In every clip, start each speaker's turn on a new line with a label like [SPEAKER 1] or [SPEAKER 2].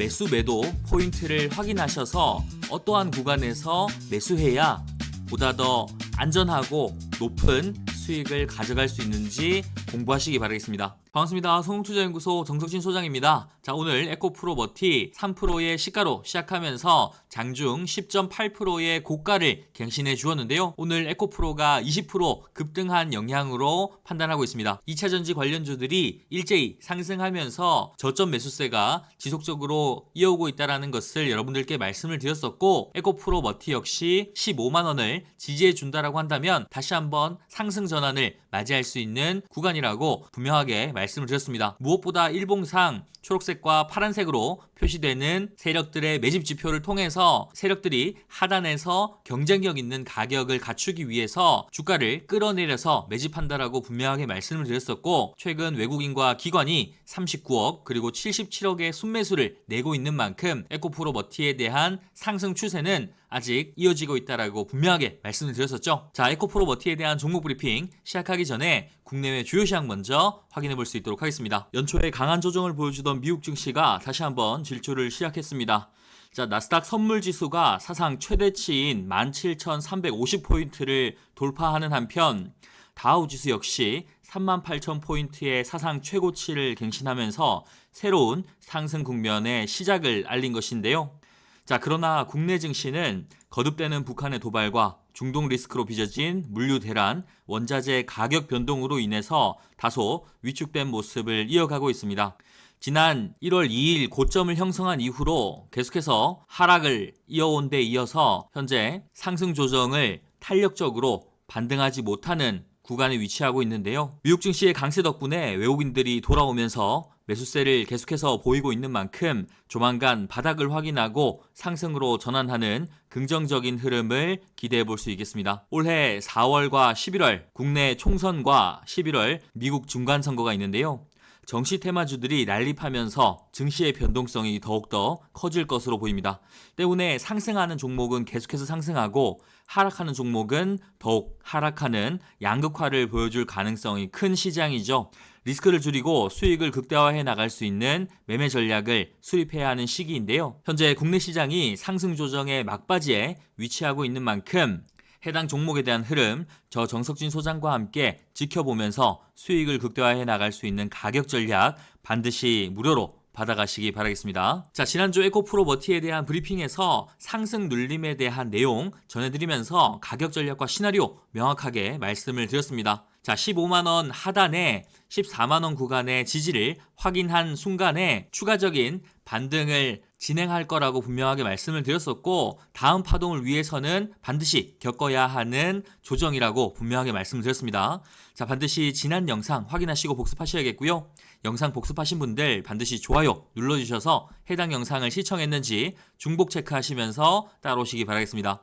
[SPEAKER 1] 매수 매도 포인트를 확인하셔서 어떠한 구간에서 매수해야 보다 더 안전하고 높은 수익을 가져갈 수 있는지 공부하시기 바라겠습니다. 반갑습니다. 성공투자연구소 정석진 소장입니다. 자, 오늘 에코프로 머티 3%의 시가로 시작하면서 장중 10.8%의 고가를 갱신해 주었는데요. 오늘 에코프로가 20% 급등한 영향으로 판단하고 있습니다. 2차전지 관련주들이 일제히 상승하면서 저점 매수세가 지속적으로 이어오고 있다는 것을 여러분들께 말씀을 드렸었고 에코프로 머티 역시 15만 원을 지지해 준다라고 한다면 다시 한번 상승 전환을 맞이할 수 있는 구간이라고 분명하게 말씀을 드렸습니다. 무엇보다 일봉상 초록색과 파란색으로 표시되는 세력들의 매집 지표를 통해서 세력들이 하단에서 경쟁력 있는 가격을 갖추기 위해서 주가를 끌어내려서 매집한다라고 분명하게 말씀을 드렸었고 최근 외국인과 기관이 39억 그리고 77억의 순매수를 내고 있는 만큼 에코프로 머티에 대한 상승 추세는 아직 이어지고 있다라고 분명하게 말씀을 드렸었죠. 자, 에코프로 머티에 대한 종목 브리핑 시작하기 전에 국내외 주요 시장 먼저 확인해 볼 수 있도록 하겠습니다. 연초에 강한 조정을 보여주던 미국 증시가 다시 한번 질주를 시작했습니다. 자, 나스닥 선물 지수가 사상 최대치인 17,350포인트를 돌파하는 한편 다우 지수 역시 38,000포인트의 사상 최고치를 갱신하면서 새로운 상승 국면의 시작을 알린 것인데요. 자, 그러나 국내 증시는 거듭되는 북한의 도발과 중동 리스크로 빚어진 물류 대란, 원자재 가격 변동으로 인해서 다소 위축된 모습을 이어가고 있습니다. 지난 1월 2일 고점을 형성한 이후로 계속해서 하락을 이어온 데 이어서 현재 상승 조정을 탄력적으로 반등하지 못하는 구간에 위치하고 있는데요. 미국 증시의 강세 덕분에 외국인들이 돌아오면서 매수세를 계속해서 보이고 있는 만큼 조만간 바닥을 확인하고 상승으로 전환하는 긍정적인 흐름을 기대해 볼 수 있겠습니다. 올해 4월과 11월 국내 총선과 11월 미국 중간선거가 있는데요. 정시 테마주들이 난립하면서 증시의 변동성이 더욱더 커질 것으로 보입니다. 때문에 상승하는 종목은 계속해서 상승하고 하락하는 종목은 더욱 하락하는 양극화를 보여줄 가능성이 큰 시장이죠. 리스크를 줄이고 수익을 극대화해 나갈 수 있는 매매 전략을 수립해야 하는 시기인데요. 현재 국내 시장이 상승 조정의 막바지에 위치하고 있는 만큼 해당 종목에 대한 흐름 저 정석진 소장과 함께 지켜보면서 수익을 극대화해 나갈 수 있는 가격 전략 반드시 무료로 받아가시기 바라겠습니다. 자, 지난주 에코프로 머티에 대한 브리핑에서 상승 눌림에 대한 내용 전해드리면서 가격 전략과 시나리오 명확하게 말씀을 드렸습니다. 자, 15만원 하단에 14만원 구간의 지지를 확인한 순간에 추가적인 반등을 진행할 거라고 분명하게 말씀을 드렸었고 다음 파동을 위해서는 반드시 겪어야 하는 조정이라고 분명하게 말씀을 드렸습니다. 자, 반드시 지난 영상 확인하시고 복습하셔야겠고요. 영상 복습하신 분들 반드시 좋아요 눌러주셔서 해당 영상을 시청했는지 중복 체크하시면서 따라오시기 바라겠습니다.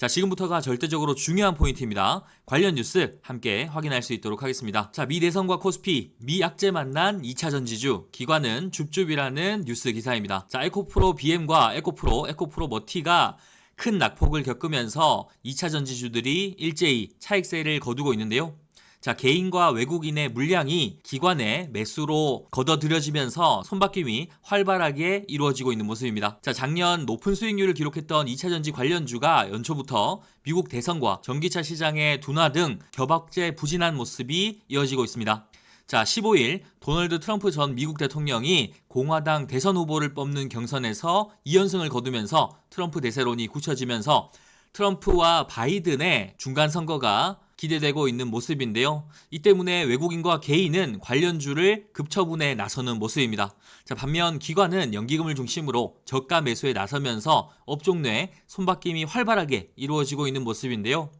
[SPEAKER 1] 자, 지금부터가 절대적으로 중요한 포인트입니다. 관련 뉴스 함께 확인할 수 있도록 하겠습니다. 자, 미 대선과 코스피, 미 약재 만난 2차 전 지주, 기관은 줍줍이라는 뉴스 기사입니다. 자, 에코프로 BM과 에코프로, 에코프로 머티가 큰 낙폭을 겪으면서 2차 전 지주들이 일제히 차익세를 거두고 있는데요. 자, 개인과 외국인의 물량이 기관의 매수로 걷어들여지면서 손바뀜이 활발하게 이루어지고 있는 모습입니다. 자, 작년 높은 수익률을 기록했던 2차전지 관련주가 연초부터 미국 대선과 전기차 시장의 둔화 등 겨박제 부진한 모습이 이어지고 있습니다. 자, 15일 도널드 트럼프 전 미국 대통령이 공화당 대선 후보를 뽑는 경선에서 2연승을 거두면서 트럼프 대세론이 굳혀지면서 트럼프와 바이든의 중간 선거가 기대되고 있는 모습인데요. 이 때문에 외국인과 개인은 관련주를 급처분에 나서는 모습입니다. 자, 반면 기관은 연기금을 중심으로 저가 매수에 나서면서 업종 내 손바뀜이 활발하게 이루어지고 있는 모습인데요.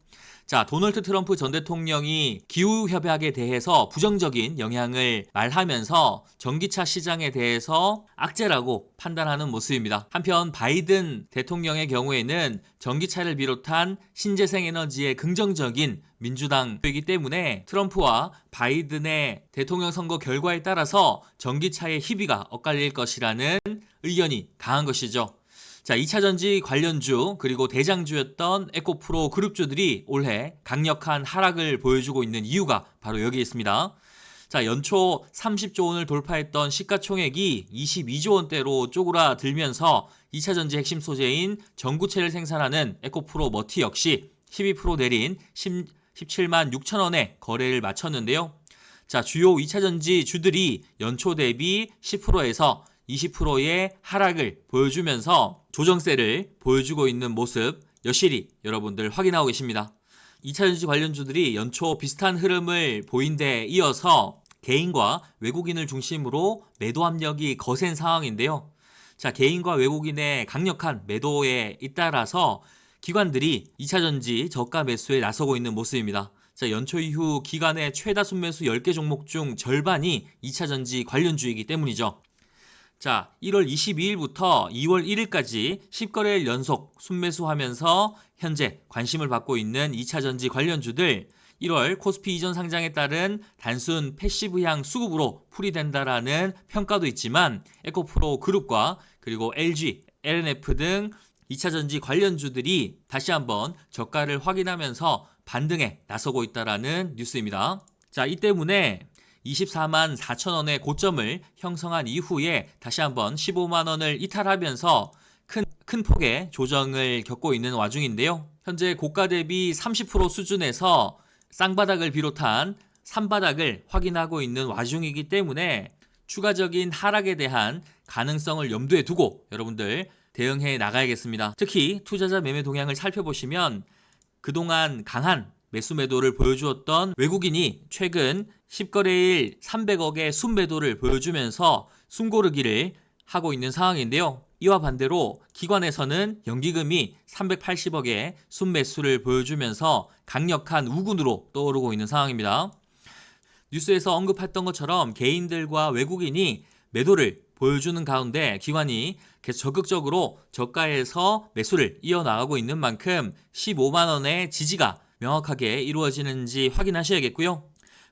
[SPEAKER 1] 자, 도널드 트럼프 전 대통령이 기후 협약에 대해서 부정적인 영향을 말하면서 전기차 시장에 대해서 악재라고 판단하는 모습입니다. 한편 바이든 대통령의 경우에는 전기차를 비롯한 신재생 에너지의 긍정적인 민주당 이기 때문에 트럼프와 바이든의 대통령 선거 결과에 따라서 전기차의 희비가 엇갈릴 것이라는 의견이 강한 것이죠. 자, 2차 전지 관련주 그리고 대장주였던 에코프로 그룹주들이 올해 강력한 하락을 보여주고 있는 이유가 바로 여기 있습니다. 자, 연초 30조 원을 돌파했던 시가총액이 22조 원대로 쪼그라들면서 2차 전지 핵심 소재인 전구체를 생산하는 에코프로 머티 역시 12% 내린 10, 17만 6천 원에 거래를 마쳤는데요. 자, 주요 2차 전지 주들이 연초 대비 10%에서 20%의 하락을 보여주면서 조정세를 보여주고 있는 모습 여실히 여러분들 확인하고 계십니다. 2차 전지 관련주들이 연초 비슷한 흐름을 보인 데 이어서 개인과 외국인을 중심으로 매도 압력이 거센 상황인데요. 자, 개인과 외국인의 강력한 매도에 잇따라서 기관들이 2차 전지 저가 매수에 나서고 있는 모습입니다. 자, 연초 이후 기간의 최다 순매수 10개 종목 중 절반이 2차 전지 관련주이기 때문이죠. 자, 1월 22일부터 2월 1일까지 10거래일 연속 순매수하면서 현재 관심을 받고 있는 2차 전지 관련주들 1월 코스피 이전 상장에 따른 단순 패시브향 수급으로 풀이된다라는 평가도 있지만 에코프로 그룹과 그리고 LG, LNF 등 2차 전지 관련주들이 다시 한번 저가를 확인하면서 반등에 나서고 있다라는 뉴스입니다. 자, 이 때문에 24만 4천 원의 고점을 형성한 이후에 다시 한번 15만 원을 이탈하면서 큰, 큰 폭의 조정을 겪고 있는 와중인데요. 현재 고가 대비 30% 수준에서 쌍바닥을 비롯한 산바닥을 확인하고 있는 와중이기 때문에 추가적인 하락에 대한 가능성을 염두에 두고 여러분들 대응해 나가야겠습니다. 특히 투자자 매매 동향을 살펴보시면 그동안 강한 매수 매도를 보여주었던 외국인이 최근 10거래일 300억의 순매도를 보여주면서 숨고르기를 하고 있는 상황인데요. 이와 반대로 기관에서는 연기금이 380억의 순매수를 보여주면서 강력한 우군으로 떠오르고 있는 상황입니다. 뉴스에서 언급했던 것처럼 개인들과 외국인이 매도를 보여주는 가운데 기관이 계속 적극적으로 저가에서 매수를 이어나가고 있는 만큼 15만 원의 지지가 명확하게 이루어지는지 확인하셔야겠고요.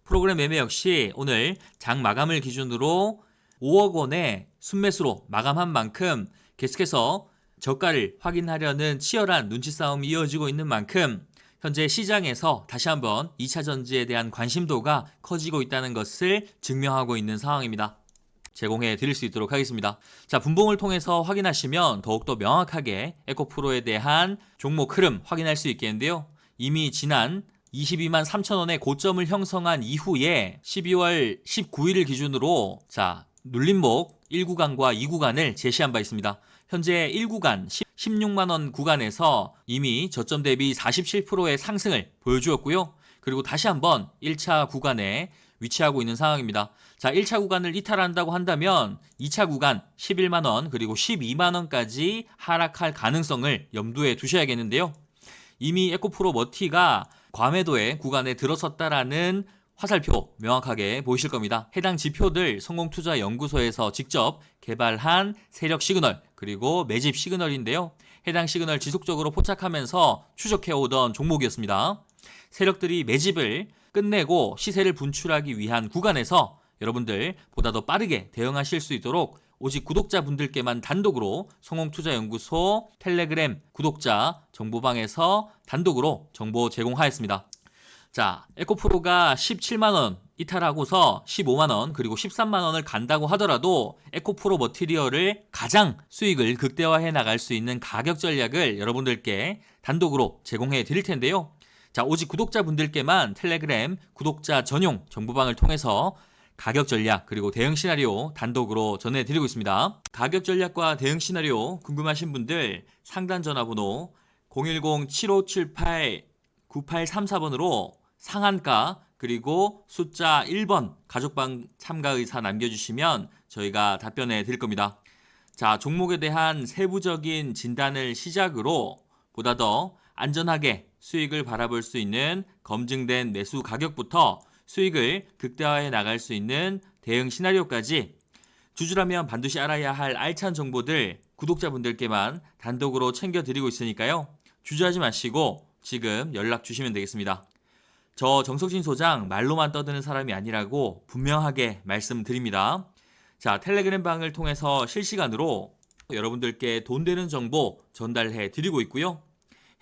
[SPEAKER 1] 프로그램 매매 역시 오늘 장 마감을 기준으로 5억 원의 순매수로 마감한 만큼 계속해서 저가를 확인하려는 치열한 눈치 싸움이 이어지고 있는 만큼 현재 시장에서 다시 한번 2차 전지에 대한 관심도가 커지고 있다는 것을 증명하고 있는 상황입니다. 제공해 드릴 수 있도록 하겠습니다. 자, 분봉을 통해서 확인하시면 더욱더 명확하게 에코프로에 대한 종목 흐름 확인할 수 있겠는데요. 이미 지난 22만 3천 원의 고점을 형성한 이후에 12월 19일을 기준으로 자, 눌림목 1구간과 2구간을 제시한 바 있습니다. 현재 1구간 16만 원 구간에서 이미 저점 대비 47%의 상승을 보여주었고요. 그리고 다시 한번 1차 구간에 위치하고 있는 상황입니다. 자, 1차 구간을 이탈한다고 한다면 2차 구간 11만 원 그리고 12만 원까지 하락할 가능성을 염두에 두셔야겠는데요. 이미 에코프로 머티가 과매도의 구간에 들어섰다라는 화살표 명확하게 보이실 겁니다. 해당 지표들 성공투자연구소에서 직접 개발한 세력 시그널 그리고 매집 시그널인데요. 해당 시그널 지속적으로 포착하면서 추적해오던 종목이었습니다. 세력들이 매집을 끝내고 시세를 분출하기 위한 구간에서 여러분들 보다 더 빠르게 대응하실 수 있도록 오직 구독자분들께만 단독으로 성공투자연구소 텔레그램 구독자 정보방에서 단독으로 정보 제공하였습니다. 자, 에코프로가 17만원 이탈하고서 15만원 그리고 13만원을 간다고 하더라도 에코프로 머티리얼을 가장 수익을 극대화해 나갈 수 있는 가격 전략을 여러분들께 단독으로 제공해 드릴 텐데요. 자, 오직 구독자분들께만 텔레그램 구독자 전용 정보방을 통해서 가격 전략 그리고 대응 시나리오 단독으로 전해드리고 있습니다. 가격 전략과 대응 시나리오 궁금하신 분들 상단 전화번호 010-7578-9834번으로 상한가 그리고 숫자 1번 가족방 참가 의사 남겨주시면 저희가 답변해 드릴 겁니다. 자, 종목에 대한 세부적인 진단을 시작으로 보다 더 안전하게 수익을 바라볼 수 있는 검증된 매수 가격부터 수익을 극대화해 나갈 수 있는 대응 시나리오까지 주주라면 반드시 알아야 할 알찬 정보들 구독자분들께만 단독으로 챙겨드리고 있으니까요. 주저하지 마시고 지금 연락 주시면 되겠습니다. 저 정석진 소장 말로만 떠드는 사람이 아니라고 분명하게 말씀드립니다. 자, 텔레그램 방을 통해서 실시간으로 여러분들께 돈 되는 정보 전달해 드리고 있고요.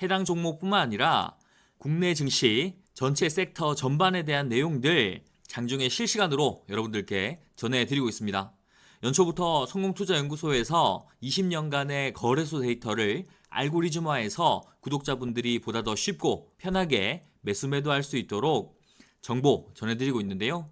[SPEAKER 1] 해당 종목뿐만 아니라 국내 증시 전체 섹터 전반에 대한 내용들 장중에 실시간으로 여러분들께 전해 드리고 있습니다. 연초부터 성공투자연구소에서 20년간의 거래소 데이터를 알고리즘화해서 구독자분들이 보다 더 쉽고 편하게 매수 매도할 수 있도록 정보 전해드리고 있는데요.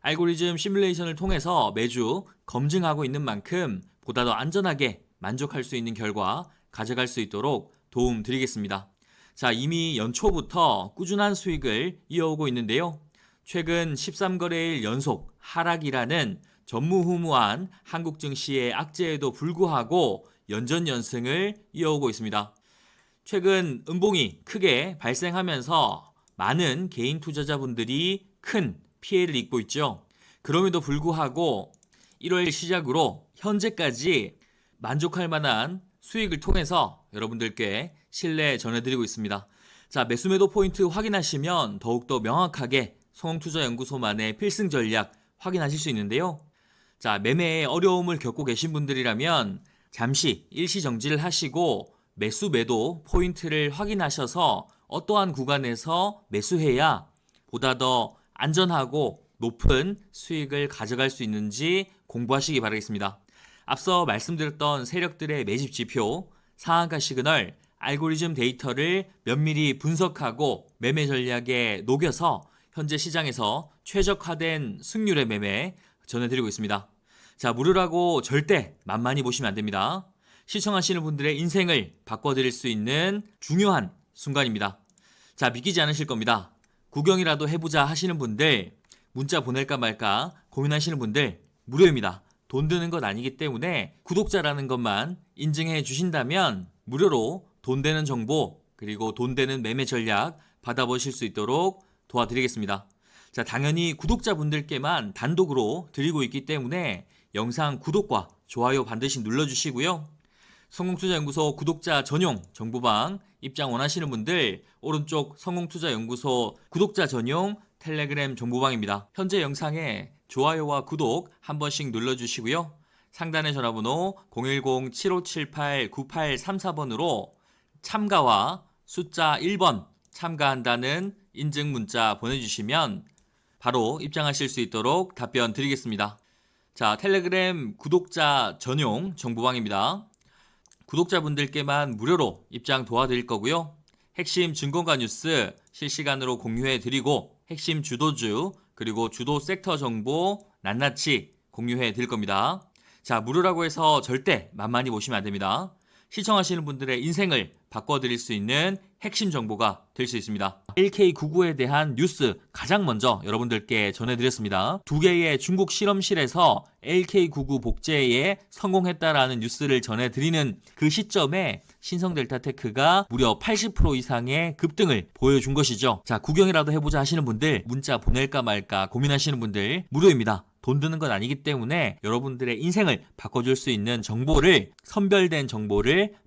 [SPEAKER 1] 알고리즘 시뮬레이션을 통해서 매주 검증하고 있는 만큼 보다 더 안전하게 만족할 수 있는 결과 가져갈 수 있도록 도움 드리겠습니다. 자, 이미 연초부터 꾸준한 수익을 이어오고 있는데요. 최근 13거래일 연속 하락이라는 전무후무한 한국 증시의 악재에도 불구하고 연전 연승을 이어오고 있습니다. 최근 음봉이 크게 발생하면서 많은 개인 투자자분들이 큰 피해를 입고 있죠. 그럼에도 불구하고 1월 시작으로 현재까지 만족할 만한 수익을 통해서 여러분들께 신뢰 전해드리고 있습니다. 자, 매수매도 포인트 확인하시면 더욱더 명확하게 성투자연구소만의 필승 전략 확인하실 수 있는데요. 자, 매매에 어려움을 겪고 계신 분들이라면 잠시 일시 정지를 하시고 매수 매도 포인트를 확인하셔서 어떠한 구간에서 매수해야 보다 더 안전하고 높은 수익을 가져갈 수 있는지 공부하시기 바라겠습니다. 앞서 말씀드렸던 세력들의 매집 지표, 상한가 시그널, 알고리즘 데이터를 면밀히 분석하고 매매 전략에 녹여서 현재 시장에서 최적화된 승률의 매매 전해드리고 있습니다. 자, 무료라고 절대 만만히 보시면 안 됩니다. 시청하시는 분들의 인생을 바꿔드릴 수 있는 중요한 순간입니다. 자, 믿기지 않으실 겁니다. 구경이라도 해보자 하시는 분들, 문자 보낼까 말까 고민하시는 분들, 무료입니다. 돈 드는 것 아니기 때문에 구독자라는 것만 인증해 주신다면 무료로 돈 되는 정보, 그리고 돈 되는 매매 전략 받아보실 수 있도록 도와드리겠습니다. 자, 당연히 구독자분들께만 단독으로 드리고 있기 때문에 영상 구독과 좋아요 반드시 눌러주시고요. 성공투자연구소 구독자 전용 정보방 입장 원하시는 분들 오른쪽 성공투자연구소 구독자 전용 텔레그램 정보방입니다. 현재 영상에 좋아요와 구독 한 번씩 눌러주시고요. 상단의 전화번호 010-7578-9834번으로 참가와 숫자 1번 참가한다는 인증 문자 보내주시면 바로 입장하실 수 있도록 답변 드리겠습니다. 자, 텔레그램 구독자 전용 정보방입니다. 구독자분들께만 무료로 입장 도와드릴 거고요. 핵심 증권가 뉴스 실시간으로 공유해 드리고 핵심 주도주 그리고 주도 섹터 정보 낱낱이 공유해 드릴 겁니다. 자, 무료라고 해서 절대 만만히 보시면 안 됩니다. 시청하시는 분들의 인생을 바꿔드릴 수 있는 핵심 정보가 될 수 있습니다. LK99에 대한 뉴스 가장 먼저 여러분들께 전해드렸습니다. 두 개의 중국 실험실에서 LK99 복제에 성공했다라는 뉴스를 전해드리는 그 시점에 신성델타테크가 무려 80% 이상의 급등을 보여준 것이죠. 자, 구경이라도 해보자 하시는 분들, 문자 보낼까 말까 고민하시는 분들, 무료입니다. 돈 드는 건 아니기 때문에 여러분들의 인생을 바꿔줄 수 있는 정보를 선별된 정보를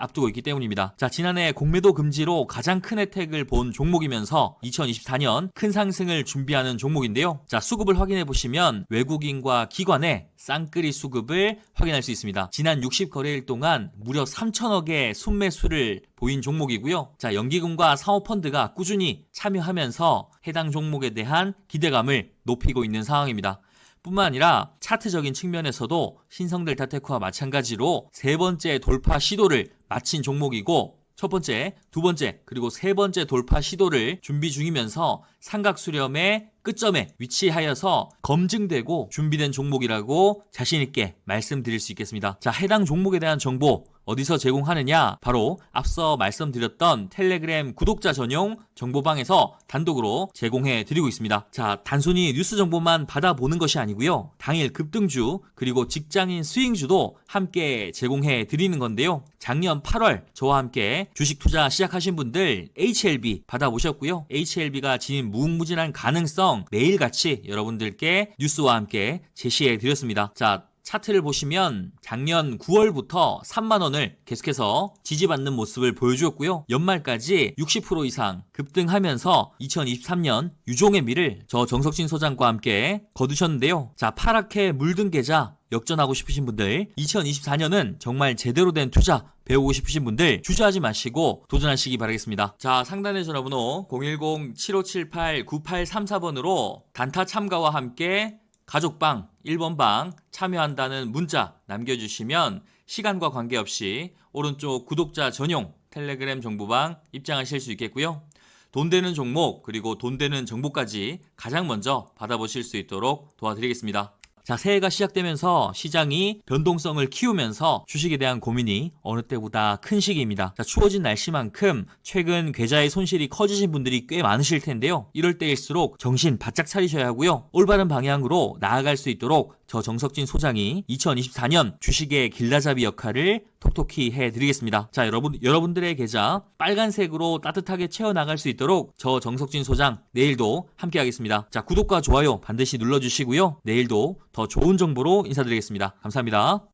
[SPEAKER 1] 앞두고 있기 때문입니다. 자, 지난해 공매도 금지로 가장 큰 혜택을 본 종목이면서 2024년 큰 상승을 준비하는 종목인데요. 자, 수급을 확인해 보시면 외국인과 기관의 쌍끌이 수급을 확인할 수 있습니다. 지난 60거래일 동안 무려 3천억의 순매수를 보인 종목이고요. 자, 연기금과 사모펀드가 꾸준히 참여하면서 해당 종목에 대한 기대감을 높이고 있는 상황입니다. 뿐만 아니라 차트적인 측면에서도 신성 델타테크와 마찬가지로 세 번째 돌파 시도를 마친 종목이고 첫 번째, 두 번째, 그리고 세 번째 돌파 시도를 준비 중이면서 삼각 수렴의 끝점에 위치하여서 검증되고 준비된 종목이라고 자신있게 말씀드릴 수 있겠습니다. 자, 해당 종목에 대한 정보 어디서 제공하느냐? 바로 앞서 말씀드렸던 텔레그램 구독자 전용 정보방에서 단독으로 제공해 드리고 있습니다. 자, 단순히 뉴스 정보만 받아보는 것이 아니고요. 당일 급등주 그리고 직장인 스윙주도 함께 제공해 드리는 건데요. 작년 8월 저와 함께 주식 투자 시작하신 분들 HLB 받아보셨고요. HLB가 지닌 무궁무진한 가능성 매일같이 여러분들께 뉴스와 함께 제시해 드렸습니다. 자, 차트를 보시면 작년 9월부터 3만 원을 계속해서 지지받는 모습을 보여주었고요. 연말까지 60% 이상 급등하면서 2023년 유종의 미를 저 정석진 소장과 함께 거두셨는데요. 자, 파랗게 물든 계좌 역전하고 싶으신 분들 2024년은 정말 제대로 된 투자 배우고 싶으신 분들 주저하지 마시고 도전하시기 바라겠습니다. 자, 상단의 전화번호 010-7578-9834번으로 단타 참가와 함께 가족방 1번방 참여한다는 문자 남겨주시면 시간과 관계없이 오른쪽 구독자 전용 텔레그램 정보방 입장하실 수 있겠고요. 돈 되는 종목 그리고 돈 되는 정보까지 가장 먼저 받아보실 수 있도록 도와드리겠습니다. 자, 새해가 시작되면서 시장이 변동성을 키우면서 주식에 대한 고민이 어느 때보다 큰 시기입니다. 자, 추워진 날씨만큼 최근 계좌의 손실이 커지신 분들이 꽤 많으실 텐데요. 이럴 때일수록 정신 바짝 차리셔야 하고요. 올바른 방향으로 나아갈 수 있도록 저 정석진 소장이 2024년 주식의 길라잡이 역할을 톡톡히 해드리겠습니다. 자, 여러분, 여러분들의 계좌 빨간색으로 따뜻하게 채워나갈 수 있도록 저 정석진 소장 내일도 함께하겠습니다. 자, 구독과 좋아요 반드시 눌러주시고요. 내일도 더 좋은 정보로 인사드리겠습니다. 감사합니다.